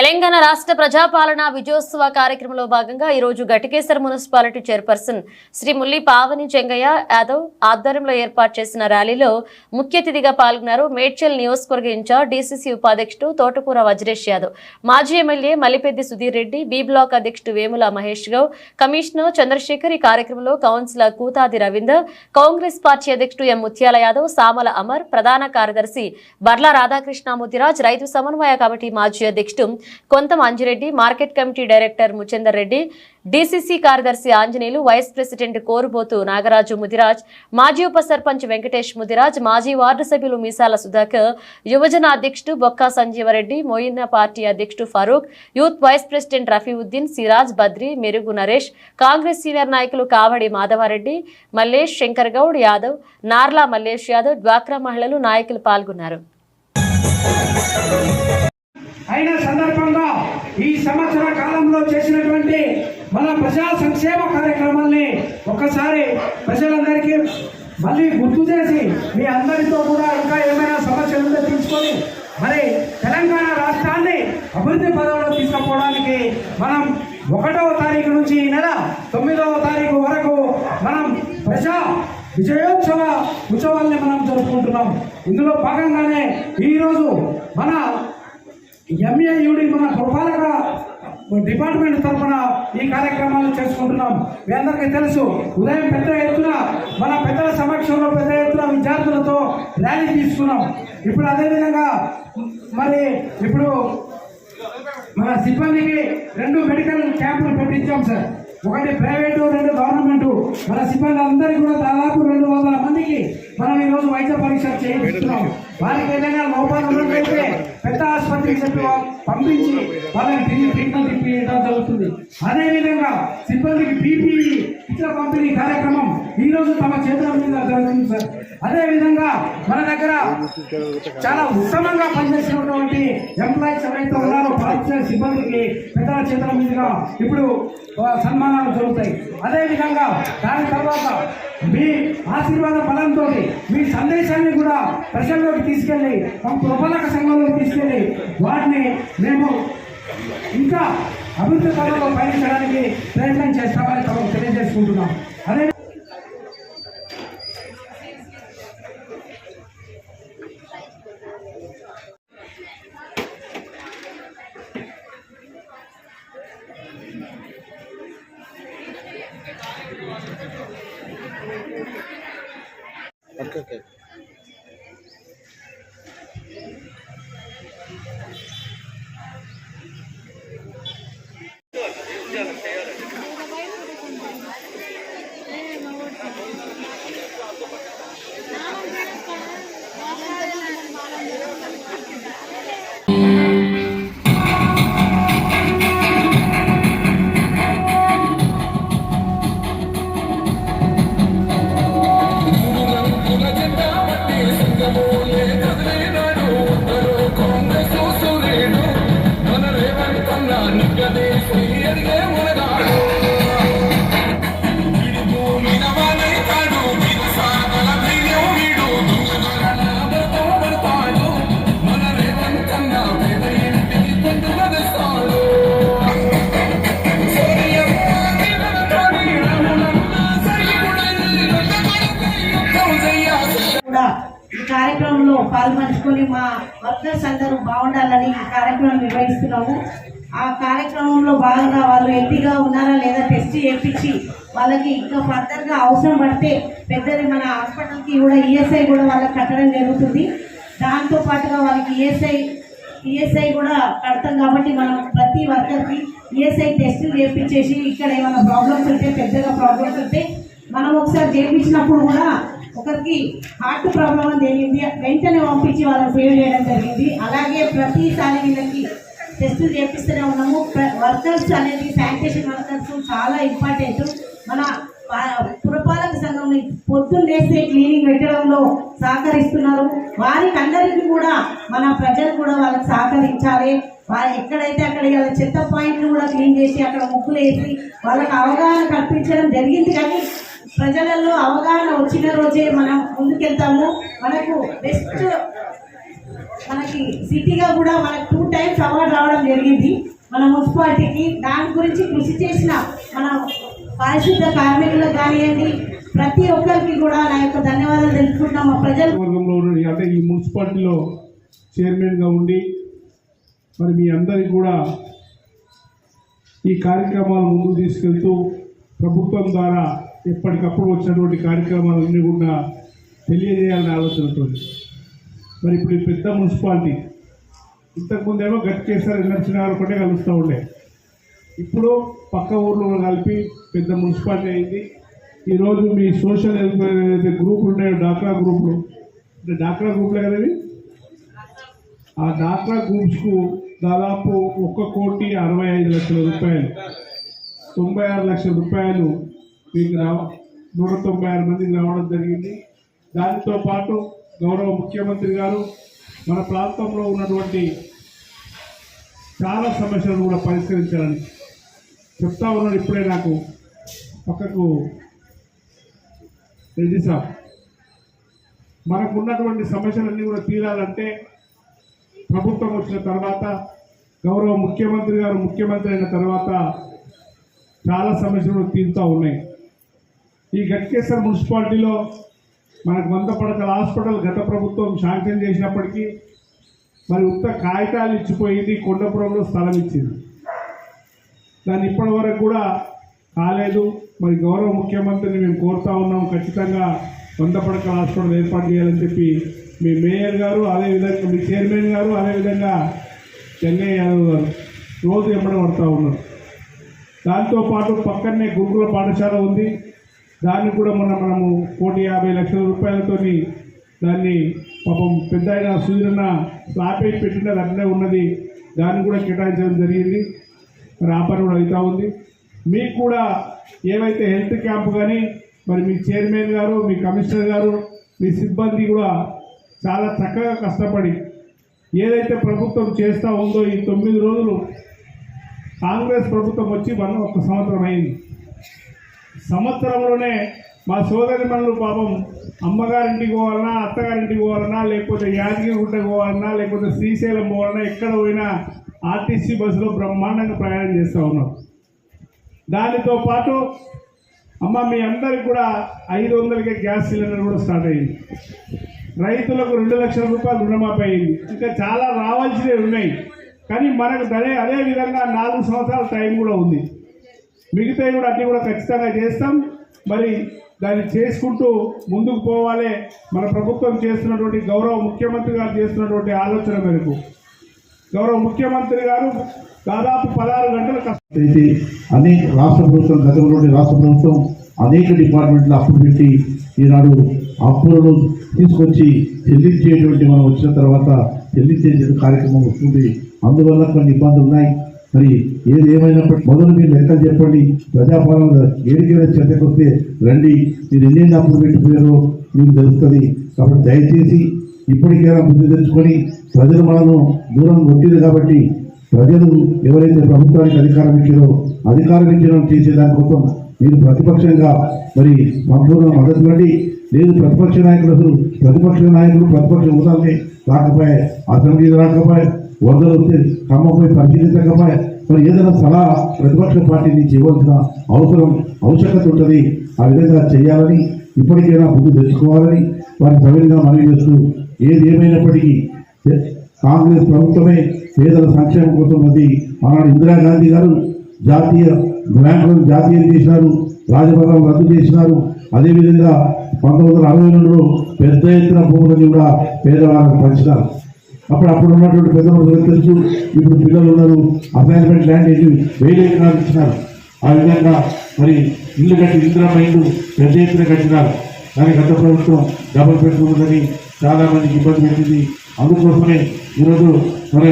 తెలంగాణ రాష్ట్ర ప్రజాపాలన విజయోత్సవ కార్యక్రమంలో భాగంగా ఈ రోజు మున్సిపాలిటీ చైర్పర్సన్ శ్రీ ముల్లి పావని చెంగయ్య యాదవ్ ఆధ్వర్యంలో ఏర్పాటు చేసిన ర్యాలీలో ముఖ్య అతిథిగా పాల్గొన్నారు. మేడ్చల్ నియోజకవర్గ ఇన్ఛార్జ్ డీసీసీ ఉపాధ్యక్షుడు తోటకూర వజ్రేష్ యాదవ్. మాజీ MLA Mallipeddi Sudheer Reddy B block అధ్యక్షుడు వేముల మహేష్ గౌ కమిషనర్ చంద్రశేఖర్ ఈ కార్యక్రమంలో councillor Kuthadi Ravinder Congress party అధ్యక్షుడు ఎం ముత్యాల యాదవ్ సామల అమర్ ప్రధాన కార్యదర్శి బర్ల రాధాకృష్ణ ముదిరాజ్ రైతు సమన్వయ కమిటీ మాజీ అధ్యక్షుడు Kontha Anjireddy market committee director Muchander Reddy DCC కార్యదర్శి ఆంజనేయులు వైస్ ప్రెసిడెంట్ కోరుబోతు నాగరాజు ముదిరాజ్ మాజీ ఉప సర్పంచ్ వెంకటేష్ ముదిరాజ్ మాజీ వార్డు సభ్యులు మీసాల సుధాకర్ యువజన అధ్యక్షుడు బొక్కా సంజీవరెడ్డి మోయిన పార్టీ అధ్యక్షుడు Farooq youth vice president Rafiuddin Siraj Badri Merugu Naresh Congress senior నాయకులు కావడి మాధవారెడ్డి మల్లేష్ శంకర్ గౌడ్ యాదవ్ నార్లా మల్లేష్ యాదవ్ డ్వాక్రా మహిళలు నాయకులు పాల్గొన్నారు. అయిన సందర్భంగా ఈ సంవత్సర కాలంలో చేసినటువంటి మన ప్రజా సంక్షేమ కార్యక్రమాల్ని ఒక్కసారి ప్రజలందరికీ మళ్ళీ గుర్తు చేసి మీ అందరితో కూడా ఇంకా ఏమైనా సమస్యలు ఉంటే తీసుకొని మరి తెలంగాణ రాష్ట్రాన్ని అభివృద్ధి పదంలో తీసుకుపోవడానికి మనం ఒకటవ తారీఖు నుంచి ఈ నెల తొమ్మిదవ తారీఖు వరకు మనం ప్రజా విజయోత్సవ ఉత్సవాల్ని మనం జరుపుకుంటున్నాం. ఇందులో భాగంగానే ఈరోజు మన ఎంఏయుడి మన పురపాలక డిపార్ట్మెంట్ తరఫున ఈ కార్యక్రమాలు చేసుకుంటున్నాం. మీ అందరికీ తెలుసు ఉదయం పెద్ద ఎత్తున మన పెద్దల సమక్షంలో పెద్ద ఎత్తున విద్యార్థులతో ర్యాలీ తీసుకున్నాం. ఇప్పుడు అదేవిధంగా మరి ఇప్పుడు మన సిబ్బందికి రెండు మెడికల్ క్యాంపులు పెట్టించాం సార్. ఒకటి ప్రైవేటు రెండు గవర్నమెంట్. మన సిబ్బంది అందరికీ కూడా దాదాపు రెండు వందల మందికి మనం ఈరోజు వైద్య పరీక్ష చేయిస్తున్నాం వారికి ఏదైనా లోపాలు ఉన్నట్లయితే పెద్ద ఆసుపత్రికి చెప్పి పంపించి వాళ్ళని తిరిగి ట్రీట్మెంట్ ఇప్పించడం జరుగుతుంది. అదేవిధంగా సిబ్బందికి పీపీఈ ఇతర పంపిణీ కార్యక్రమం ఈరోజు తమ చేతుల మీద జరుగుతుంది సార్. అదేవిధంగా మన దగ్గర చాలా ఉత్తమంగా పనిచేసినటువంటి ఎంప్లాయీస్ ఎవరైతే ఉన్నారో పనిచేసే సిబ్బందికి పెద్దల చేతుల మీదుగా ఇప్పుడు సన్మానాలు జరుగుతాయి. అదేవిధంగా దాని తర్వాత మీ ఆశీర్వాద బలంతో మీ సందేశాన్ని కూడా ప్రజల్లోకి తీసుకెళ్ళి మా ప్రబలక సంఘంలోకి తీసుకెళ్ళి వాటిని మేము ఇంకా అభివృద్ధి పదంలో పయనించడానికి ప్రయత్నం చేస్తామని తమకు తెలియజేసుకుంటున్నాం. అదే పాల్పంచుకొని మా వర్కర్స్ అందరూ బాగుండాలని ఈ కార్యక్రమం నిర్వహిస్తున్నాము. ఆ కార్యక్రమంలో భాగంగా వాళ్ళు హెల్తీగా ఉన్నారా లేదా టెస్ట్ చేయించి వాళ్ళకి ఇంకా ఫర్దర్గా అవసరం పడితే పెద్దది మన హాస్పిటల్కి కూడా ఈఎస్ఐ కూడా వాళ్ళకి కట్టడం జరుగుతుంది. దాంతో పాటుగా వాళ్ళకి ఈఎస్ఐ ఈఎస్ఐ కూడా కడతాం కాబట్టి మనం ప్రతి వర్కర్కి ఈఎస్ఐ టెస్ట్ చేయించేసి ఇక్కడ ఏమైనా ప్రాబ్లమ్స్ ఉంటే పెద్దగా ప్రాబ్లమ్స్ ఉంటే మనం ఒకసారి చేయించినప్పుడు కూడా ఒకరికి హార్ట్ ప్రాబ్లం అని తెలియంది వెంటనే పంపించి వాళ్ళని సేవ్ చేయడం జరిగింది. అలాగే ప్రతిసారి వీళ్ళకి టెస్టులు చేపిస్తూనే ఉన్నాము. వర్కర్స్ అనేది శానిటేషన్ వర్కర్స్ చాలా ఇంపార్టెంట్ మన పురపాలక సంఘం పొద్దున్న లేస్తే క్లీనింగ్ పెట్టడంలో సహకరిస్తున్నారు. వారికి అందరికీ కూడా మన ప్రజలు కూడా వాళ్ళకి సహకరించాలి. వాళ్ళు ఎక్కడైతే అక్కడ వాళ్ళ చెత్త పాయింట్లు కూడా క్లీన్ చేసి అక్కడ ముగ్గులు వేసి వాళ్ళకి అవగాహన కల్పించడం జరిగింది కానీ ప్రజలలో అవగాహన వచ్చిన రోజే మనం ముందుకెళ్తాము. మనకు బెస్ట్ మనకి సిటీగా కూడా మనకు టూ టైమ్స్ అవార్డు రావడం జరిగింది. మన మున్సిపాలిటీకి దాని గురించి కృషి చేసిన మన పారిశుద్ధ కార్మికులకు కానివ్వండి ప్రతి ఒక్కరికి కూడా నా యొక్క ధన్యవాదాలు తెలుసుకుంటాము మా ప్రజల వర్గంలో అంటే ఈ మున్సిపాలిటీలో చైర్మన్గా ఉండి మరి మీ అందరికి కూడా ఈ కార్యక్రమాలు ముందుకు తీసుకెళ్తూ ప్రభుత్వం ద్వారా ఎప్పటికప్పుడు వచ్చినటువంటి కార్యక్రమాలన్నీ కూడా తెలియజేయాలని ఆలోచనతో మరి ఇప్పుడు ఈ పెద్ద మున్సిపాలిటీ ఇంతకుముందేమో గట్టికేసారి నరసింహారు ఒకటే కలుస్తూ ఉండే. ఇప్పుడు పక్క ఊర్లో కలిపి పెద్ద మున్సిపాలిటీ అయింది. ఈరోజు మీ సోషల్ వెల్ఫేర్ ఏదైతే గ్రూపులు ఉన్నాయో డాక్రా గ్రూపులు అంటే డాక్రా గ్రూపులే కదా ఇవి? ఆ డాక్రా గ్రూప్స్కు దాదాపు ఒక్క కోటి అరవై ఐదు లక్షల రూపాయలు తొంభై ఆరు లక్షల రూపాయలు మీకు రావ నూట తొంభై ఆరు మందికి రావడం జరిగింది. దానితో పాటు గౌరవ ముఖ్యమంత్రి గారు మన ప్రాంతంలో ఉన్నటువంటి చాలా సమస్యలను కూడా పరిష్కరించాలని చెప్తా ఉన్నాడు ఇప్పుడే నాకు పక్కకు రెడ్డి సార్ మనకు ఉన్నటువంటి సమస్యలన్నీ కూడా తీరాలంటే ప్రభుత్వం వచ్చిన తర్వాత గౌరవ ముఖ్యమంత్రి గారు ముఖ్యమంత్రి అయిన తర్వాత చాలా సమస్యలు తీరుతూ ఉన్నాయి. ఈ గట్కేశ్వర మున్సిపాలిటీలో మనకు వంద పడకల హాస్పిటల్ గత ప్రభుత్వం శాంక్షన్ చేసినప్పటికీ మరి ఉత్త కాగితాలు ఇచ్చిపోయింది కొండపురంలో స్థలం ఇచ్చింది. దాన్ని ఇప్పటి వరకు కూడా కాలేదు. మరి గౌరవ ముఖ్యమంత్రిని మేము కోరుతా ఉన్నాం ఖచ్చితంగా వంద పడకల హాస్పిటల్ ఏర్పాటు చేయాలని చెప్పి మీ మేయర్ గారు అదేవిధంగా మీ చైర్మన్ గారు అదేవిధంగా చెన్నై యాదవ్ గారు రోజు ఎంబడి పడతా ఉన్నారు. దాంతోపాటు పక్కనే గురుకుల పాఠశాల ఉంది. దాన్ని కూడా మొన్న మనము కోటి యాభై లక్షల రూపాయలతో దాన్ని పాపం పెద్ద ఆయన సూర్యన్న స్లాపేజ్ పెట్టిన పెట్టినది అట్లనే ఉన్నది. దాన్ని కూడా కేటాయించడం జరిగింది. మరి ఆ పని కూడా అవుతూ ఉంది. మీకు కూడా ఏవైతే హెల్త్ క్యాంప్ కానీ మరి మీ చైర్మన్ గారు మీ కమిషనర్ గారు మీ సిబ్బంది కూడా చాలా చక్కగా కష్టపడి ఏదైతే ప్రభుత్వం చేస్తూ ఉందో ఈ తొమ్మిది రోజులు కాంగ్రెస్ ప్రభుత్వం వచ్చి మనం ఒక సంవత్సరం అయింది. సంవత్సరంలోనే మా సోదరి మనులు పాపం అమ్మగారింటికి పోవాలన్నా అత్తగారింటికి పోవాలన్నా లేకపోతే యాదగిరిగుట్ట పోవాలన్నా లేకపోతే శ్రీశైలం పోవాలన్నా ఎక్కడ పోయినా ఆర్టీసీ బస్సులో బ్రహ్మాండంగా ప్రయాణం చేస్తూ ఉన్నారు దానితో పాటు అమ్మ మీ అందరికి కూడా ఐదు వందలకే గ్యాస్ సిలిండర్ కూడా స్టార్ట్ అయింది రైతులకు రెండు లక్షల రూపాయలు రుణమాఫీ అయింది ఇంకా చాలా రావాల్సినవి ఉన్నాయి. కానీ మనకు అదే అదే విధంగా నాలుగు సంవత్సరాల టైం కూడా ఉంది. మిగతావి కూడా అన్నీ కూడా ఖచ్చితంగా చేస్తాం. మరి దాన్ని చేసుకుంటూ ముందుకు పోవాలి. మన ప్రభుత్వం చేస్తున్నటువంటి గౌరవ ముఖ్యమంత్రి గారు చేస్తున్నటువంటి ఆలోచన మేరకు. గౌరవ ముఖ్యమంత్రి గారు దాదాపు పదహారు గంటలు కష్టపడి అనేక రాష్ట్ర ప్రభుత్వం గతంలోని రాష్ట్ర ప్రభుత్వం అనేక డిపార్ట్మెంట్లు అప్పులు పెట్టి ఈనాడు అప్పులను తీసుకొచ్చి చెల్లించేటువంటి మనం వచ్చిన తర్వాత చెల్లించేటువంటి కార్యక్రమం వస్తుంది. అందువల్ల కొన్ని ఇబ్బందులు ఉన్నాయి. మరి ఏది ఏమైనప్పటికీ మొదలు మీరు లెక్కలు చెప్పండి. ప్రజాపాలన ఏడికేదో చెత్తకు వస్తే రండి. మీరు ఎన్ని అప్పులు పెట్టిపోయారో మీకు తెలుస్తుంది. కాబట్టి దయచేసి ఇప్పటికైనా బుద్ధి తెచ్చుకొని ప్రజలు మనను దూరం కొట్టింది కాబట్టి ప్రజలు ఎవరైతే ప్రభుత్వానికి అధికారం ఇచ్చారో అధికారం ఇచ్చడం చేసే దానికోసం మీరు ప్రతిపక్షంగా మరి సంపూర్ణ మద్దతు ఇవ్వండి. లేదు ప్రతిపక్ష నాయకులు ప్రతిపక్ష నాయకులు ప్రతిపక్ష హోదాల్ని రాకపోయే అసెంబ్లీ రాకపోయే వరదలు వస్తే ఖమ్మంపై పరిశీలించకపోయే మరి ఏదైనా సలహా ప్రతిపక్ష పార్టీ నుంచి ఇవ్వాల్సిన అవసరం ఆవశ్యకత ఉంటుంది. ఆ విధంగా చేయాలని ఇప్పటికైనా బుద్ధి తెచ్చుకోవాలని వారిని ప్రవీణంగా మనవి చేస్తూ ఏది ఏమైనప్పటికీ కాంగ్రెస్ ప్రభుత్వమే పేదల సంక్షేమం కోసం ఉంది ఆనాడు ఇందిరాగాంధీ గారు జాతీయ బ్యాంకులను జాతీయం చేసినారు రాజభవనం రద్దు చేసినారు. అదేవిధంగా పంతొమ్మిది వందల అరవై రెండులో పెద్ద ఎత్తున భూములని కూడా పేదవాళ్ళకు పంచినారు. అప్పుడు అప్పుడు ఉన్నటువంటి పెద్ద మనుషులకు తెలుసు? ఇప్పుడు పిల్లలు ఉన్నారు అపాయింట్మెంట్ ల్యాండ్ ఏంటి వేలు ఎకరాలు ఇచ్చినారు. ఆ విధంగా మరి ఇల్లు కట్టి ఇందిరమ్మ ఇల్లు పెద్ద ఎత్తున కట్టినారు. కానీ గత ప్రభుత్వం డబుల్ బెడ్రూమ్ ఉందని చాలా ఇబ్బంది పెట్టింది. అందుకోసమే ఈరోజు మన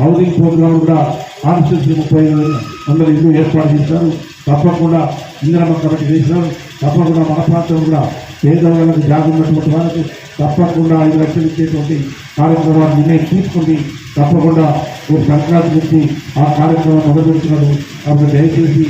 హౌసింగ్ ప్రోగ్రాం కూడా కాన్స్టిట్యూన్సీ ముప్పై ఐదు వందల ఇల్లు ఏర్పాటు చేశారు. తప్పకుండా ఇందిరమ్మ కమిటీ చేశారు. తప్పకుండా మన ప్రాంతం కూడా పేదవాళ్ళకు జాగు ఉన్నటువంటి వాళ్ళకు తప్పకుండా ఐదు లక్షలు ఇచ్చేటువంటి కార్యక్రమాన్ని నిర్ణయం తీసుకుంది. తప్పకుండా ఒక సంక్రాంతి నుంచి ఆ కార్యక్రమం మొదలుపెడుతున్నారు. కాబట్టి దయచేసి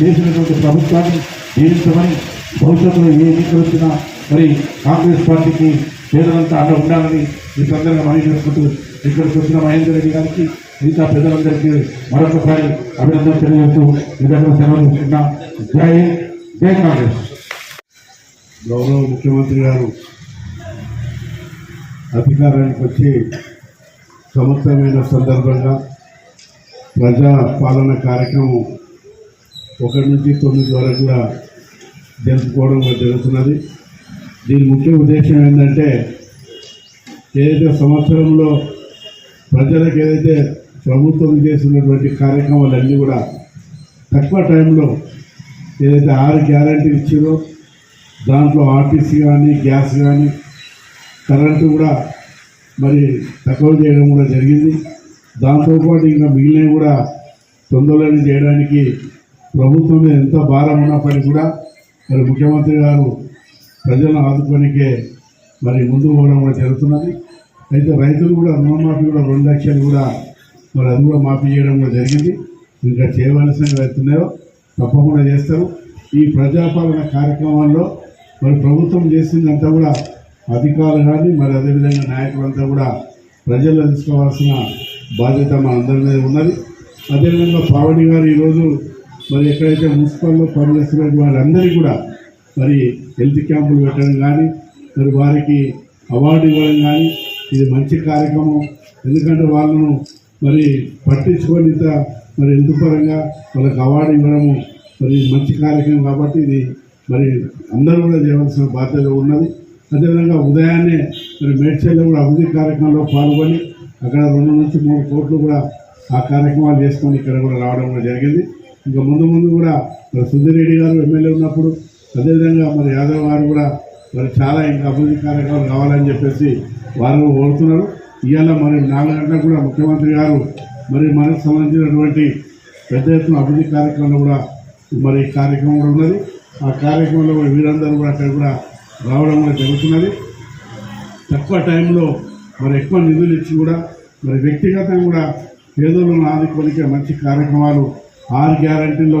చేసినటువంటి ప్రభుత్వాన్ని జీవించమని భవిష్యత్తులో ఏ ఎన్నికలు వచ్చినా మరి కాంగ్రెస్ పార్టీకి పేదలంతా అండ ఉండాలని ఈ సందర్భంగా మనం చేసుకుంటూ ఇక్కడికి వచ్చిన మహేందర్ రెడ్డి గారికి మిగతా పెద్దలందరికీ మరొకసారి అభినందన తెలియజేస్తూ మీ దగ్గర సెలవు తీసుకున్నా జై జై కాంగ్రెస్. గౌరవ ముఖ్యమంత్రి గారు అధికారానికి వచ్చి సంవత్సరమైన సందర్భంగా ప్రజా పాలన కార్యక్రమం ఒకటి నుంచి తొమ్మిది వరకు కూడా జరుపుకోవడం జరుగుతున్నది. దీని ముఖ్య ఉద్దేశం ఏంటంటే ఏదైతే సంవత్సరంలో ప్రజలకు ఏదైతే ప్రభుత్వం చేస్తున్నటువంటి కార్యక్రమాలన్నీ కూడా తక్కువ టైంలో ఏదైతే ఆరు గ్యారంటీలు ఇచ్చిందో దాంట్లో ఆర్టీసీ కానీ గ్యాస్ కానీ కరెంటు కూడా మరి తక్కువ చేయడం కూడా జరిగింది. దాంతోపాటు ఇంకా మిగిలినవి కూడా తొందరలోనే చేయడానికి ప్రభుత్వం ఎంత భారం ఉన్నప్పటికీ కూడా మరి ముఖ్యమంత్రి గారు ప్రజలను ఆదుకోనికే మరి ముందుకు పోవడం కూడా జరుగుతున్నది. అయితే రైతులు కూడా రుణమాఫీ కూడా రెండు లక్షలు కూడా మరి అది కూడా మాఫీ చేయడం కూడా జరిగింది. ఇంకా చేయవలసినవి అవుతున్నాయో తప్పకుండా చేస్తారు. ఈ ప్రజాపాలన కార్యక్రమాల్లో మరి ప్రభుత్వం చేసిందంతా కూడా అధికారులు కానీ మరి అదేవిధంగా నాయకులంతా కూడా ప్రజలు తీసుకోవాల్సిన బాధ్యత మనందరి మీద ఉన్నది. అదేవిధంగా పావని గారు ఈరోజు మరి ఎక్కడైతే మున్సిపల్లో పనిచేస్తున్న వారందరికీ కూడా మరి హెల్త్ క్యాంపులు పెట్టడం కానీ మరి వారికి అవార్డు ఇవ్వడం కానీ ఇది మంచి కార్యక్రమం. ఎందుకంటే వాళ్ళను మరి పట్టించుకొని మరి హెల్త్ పరంగా వాళ్ళకి అవార్డు ఇవ్వడము మరి మంచి కార్యక్రమం కాబట్టి ఇది మరి అందరూ కూడా చేయవలసిన బాధ్యత ఉన్నది. అదేవిధంగా ఉదయాన్నే మరి మేడ్చల్లో కూడా అభివృద్ధి కార్యక్రమంలో పాల్గొని అక్కడ రెండు నుంచి మూడు కోట్లు కూడా ఆ కార్యక్రమాలు చేసుకొని ఇక్కడ కూడా రావడం కూడా జరిగింది. ఇంకా ముందు ముందు కూడా మరి సుధీర్ రెడ్డి గారు ఎమ్మెల్యే ఉన్నప్పుడు అదేవిధంగా మరి యాదవ్ గారు కూడా మరి చాలా ఇంకా అభివృద్ధి కార్యక్రమాలు కావాలని చెప్పేసి వారు కోరుతున్నారు. ఇవాళ మరి నాలుగు గంటలకు కూడా ముఖ్యమంత్రి గారు మరి మనకు సంబంధించినటువంటి పెద్ద ఎత్తున అభివృద్ధి కార్యక్రమంలో కూడా మరి కార్యక్రమం కూడా ఉన్నది. ఆ కార్యక్రమంలో వీరందరూ కూడా అక్కడ కూడా రావడం కూడా జరుగుతున్నది. తక్కువ టైంలో మరి ఎక్కువ నిధులు ఇచ్చి కూడా మరి వ్యక్తిగతంగా కూడా పేదలను ఆదుకోనికే మంచి కార్యక్రమాలు ఆరు గ్యారంటీల్లో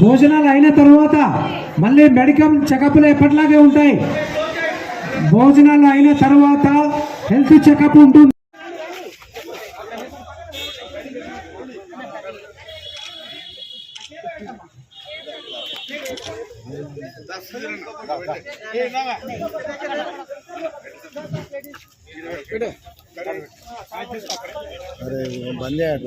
భోజనాలు అయిన తర్వాత మళ్ళీ మెడికల్ చెకప్లు ఎప్పటిలాగే ఉంటాయి. భోజనాలు అయిన తర్వాత హెల్త్ చెకప్ ఉంటుంది. అరే బంద్ చేయడు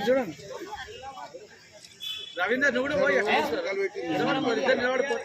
చూడండి రవీందర్ నువ్వు కూడా పోయి ఇద్దరు నిలబడిపో